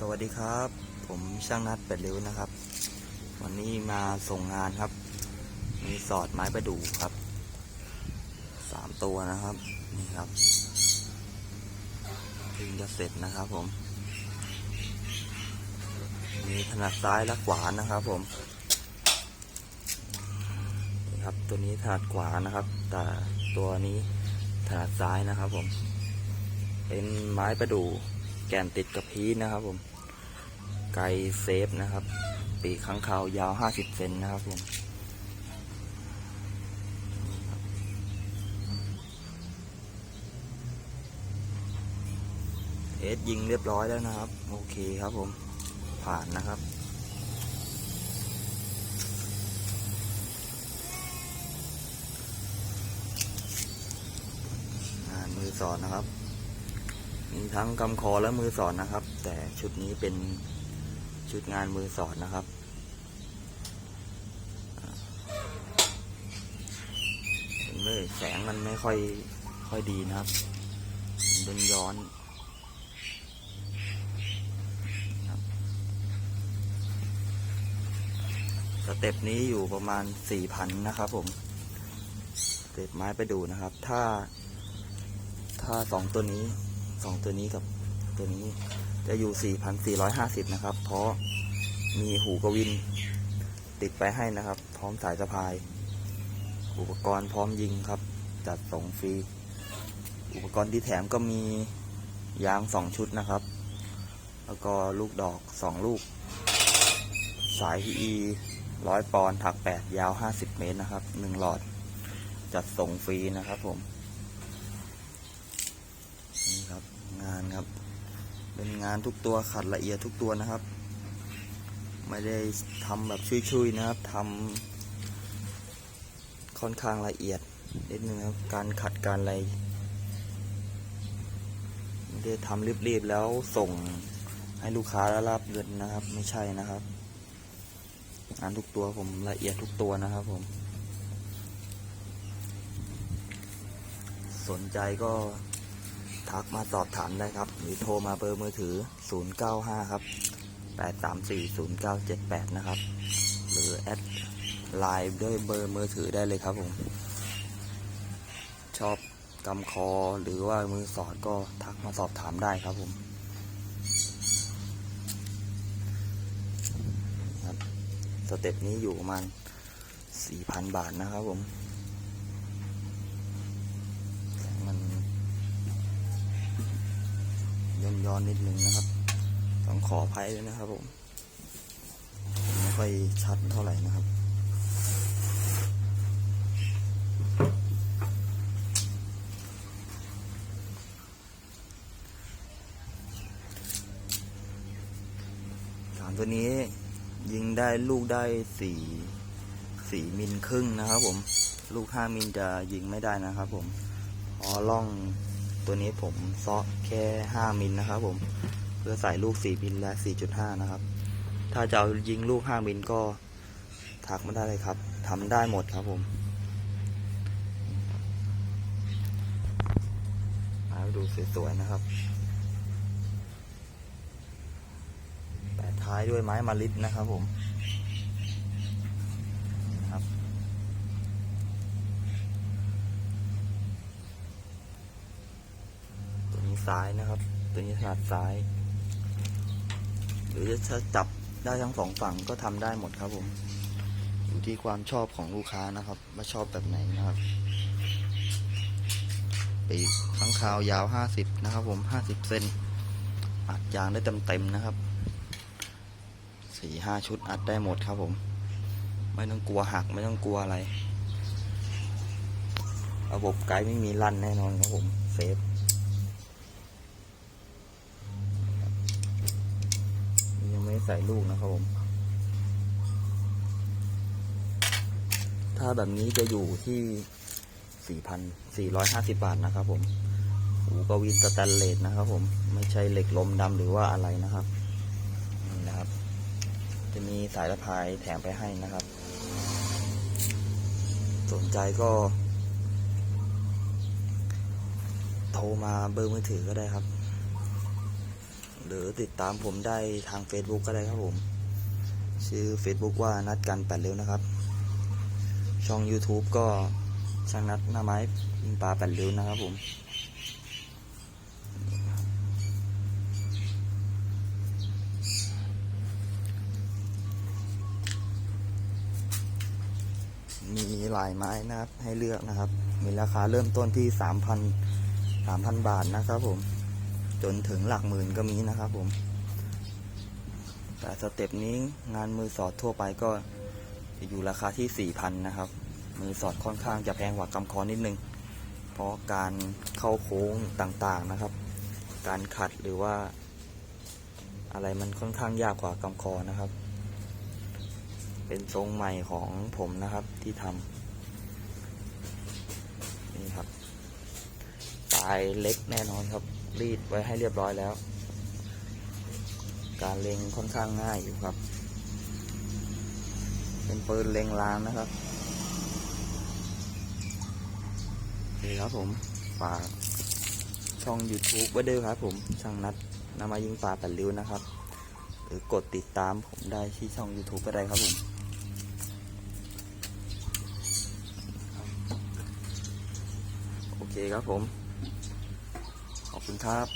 สวัสดีครับ ผมช่างนัดเป็ดริ้วนะครับ วันนี้มาส่งงานครับ มีสอดไม้ประดู่ครับสามตัวนะครับ นี่ครับถึงจะเสร็จนะครับผม มีถนัดซ้ายและขวานะครับ ผมนี่ครับ ตัวนี้ถนัดขวานะครับ แต่ตัวนี้ถนัดซ้ายนะครับ ผม เป็นไม้ประดู่ แกนติดกับพีนะครับผม ไกเซฟนะครับ ปีกข้างคาวยาว 50 เซนนะครับผมเอสยิงเรียบร้อยแล้วนะครับ โอเคครับผม ผ่านนะครับมือสอนนะครับ มีทั้งกำคอและมือสอนนะครับ แต่ชุดนี้เป็นชุดงานมือสอนนะครับอ่าเห็นเลยแสงมันไม่ค่อยค่อยดีนะครับมันเป็นย้อนสเต็ปนี้อยู่ประมาณสี่พันนะครับผมสเต็ปไม้ไปดูนะครับ ถ้า ถ้าสองตัวนี้ สองตัวนี้กับตัวนี้จะอยู่ 4,450 นะครับ เพราะมีหูกวินติดไปให้นะครับ พร้อมสายสะพาย อุปกรณ์พร้อมยิงครับ จัดส่งฟรี อุปกรณ์ที่แถมก็มียางสองชุดนะครับ แล้วก็ลูกดอกสองลูก สาย PE ร้อยปอนด์ถัก 8 ยาว 50 เมตรนะครับหนึ่งหลอด จัดส่งฟรีนะครับผม นี่ครับ งานครับ เป็นงานทุกตัวขัดละเอียดทุกตัวนะครับ ไม่ได้ทำแบบชุยๆนะครับทำค่อนข้างละเอียดนิดนึงครับ การขัดการอะไรไม่ได้ทำรีบๆแล้วส่งให้ลูกค้าแล้วรับเงินนะครับ ไม่ใช่นะครับ งานทุกตัวผมละเอียดทุกตัวนะครับผม สนใจก็ ทักมาสอบถามได้ครับ หรือโทรมาเบอร์มือถือ 095 ครับ 834 0978 นะครับ หรือแอดไลน์ด้วยเบอร์มือถือได้เลยครับผม ชอบกำคอหรือว่ามือสอดก็ทักมาสอบถามได้ครับผมครับสเต็ปนี้อยู่ประมาณ4,000 บาทนะครับผมแสงมัน ย้อนย้อนนิดนึงนะครับ ต้องขออภัยด้วยนะครับผมไม่ค่อยชัดเท่าไหร่นะครับสามตัวนี้ยิงได้ลูกได้สี่สี่มิลครึ่งนะครับผม ลูกห้ามิลจะยิงไม่ได้นะครับผมพอล่อง ตัวนี้ผมซาะแค่ห้ามิลนะครับผม เพื่อใส่ลูกสี่มิลและสี่จุดห้านะครับ ถ้าจะเอายิงลูกห้ามิลก็ทักมาได้เลยครับทำได้หมดครับผมมาดูสวยๆนะครับแปะท้ายด้วยไม้มาลิดนะครับผมนะครับ ตัวนี้ ซ้ายนะครับ ตัวนี้ถนัดซ้าย หรือจะจับได้ทั้งสองฝั่งก็ทำได้หมดครับผม อยู่ที่ความชอบของลูกค้านะครับ ว่าชอบแบบไหนนะครับปีกข้างคาวยาวห้าสิบนะครับ ผมห้าสิบเซนอัดยางได้เต็มๆนะครับสี่ห้าชุดอัดได้หมดครับผม ไม่ต้องกลัวหักไม่ต้องกลัวอะไร ระบบไกด์ไม่มีลั่นแน่นอนครับผม เซฟ ยังไม่ ใส่ลูกนะครับผม ถ้าแบบนี้จะอยู่ที่ 4,450 บาทนะครับผมหูกวินสแตนเลสนะครับผม ไม่ใช่เหล็กลมดำหรือว่าอะไรนะครับนี่นะครับ จะมีสายสะพายแถมไปให้นะครับ สนใจก็ โทรมาเบอร์มือถือก็ได้ครับ หรือติดตามผมได้ทาง Facebook ก็ได้ครับผม ชื่อ Facebook ว่านัดกันแปดเร็วนะครับ ช่อง YouTube ก็ช่างนัดหน้าไม้ยิงปลาแปดเร็วนะครับผมมีหลายไม้นะครับให้เลือกนะครับ มีราคาเริ่มต้นที่สามพันสามพันบาทนะครับผม จนถึงหลักหมื่นก็มีนะครับผม แต่สเต็ปนี้งานมือสอดทั่วไปก็จะอยู่ราคาที่สี่พันนะครับ มือสอดค่อนข้างจะแพงกว่ากำคอนิดนึง เพราะการเข้าโค้งต่างๆนะครับ การขัดหรือว่า อะไรมันค่อนข้างยากกว่ากำคอนะครับ เป็นทรงใหม่ของผมนะครับที่ทำนี่ครับปลายเล็กแน่นอนครับ รีดไว้ให้เรียบร้อยแล้ว การเล็งค่อนข้างง่ายอยู่ครับ เป็นปืนเล็งลางนะครับนี่ครับผมฝากช่อง YouTube ไว้ด้วยครับผมช่างนัดนำมายิงปลาตัดริ้วนะครับ หรือกดติดตามผมได้ที่ช่อง YouTube ก็ได้ครับผมโอเคครับผม คุณครับ